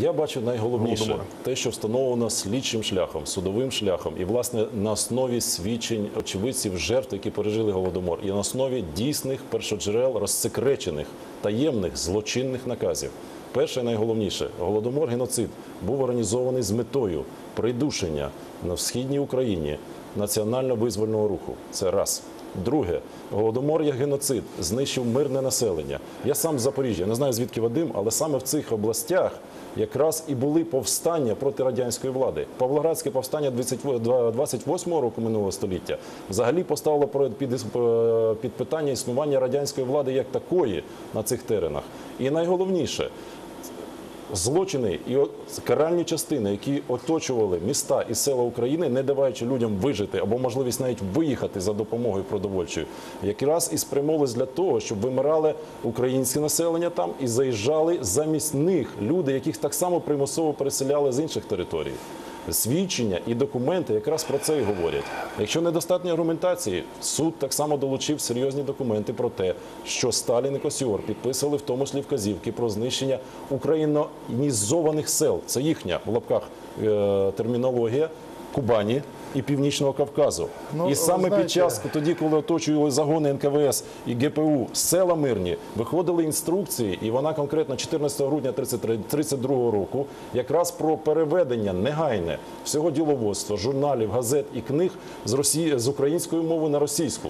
Я бачу найголовніше те, що встановлено слідчим шляхом, судовим шляхом, і власне на основі свідчень очевидців жертв, які пережили голодомор, і на основі дійсних першоджерел розсекречених, таємних злочинних наказів. Перше, і найголовніше, голодомор геноцид був організований з метою придушення на східній Україні національно-визвольного руху. Це раз. Друге, голодомор як геноцид знищив мирне населення. Я сам з Запоріжжя, не знаю звідки Вадим, але саме в цих областях якраз і були повстання проти радянської влади. Павлоградське повстання 28 року минулого століття взагалі поставило е, під питання існування радянської влади як такої на цих теренах. І найголовніше, злочини і каральні частини, які оточували міста і села України, не даваючи людям вижити або можливість навіть виїхати за допомогою продовольчою, якраз і спрямовувалися для того, щоб вимирали українське населення там і заїжджали замість них люди, яких так само примусово переселяли з інших територій. Свідчення і документи якраз про це і говорять. Якщо недостатньо аргументації, суд так само долучив серйозні документи про те, що Сталін і Косіор підписали в тому числі вказівки про знищення українізованих сел. Це їхня в лапках е, термінологія Кубані і Північного Кавказу. Ну, і саме знаєте- під час тоді, коли оточували загони НКВС і ГПУ села мирні, виходили інструкції, і вона конкретно 14 грудня 1932 року, якраз про переведення негайне всього діловодства, журналів, газет і книг з Росії з української мови на російську.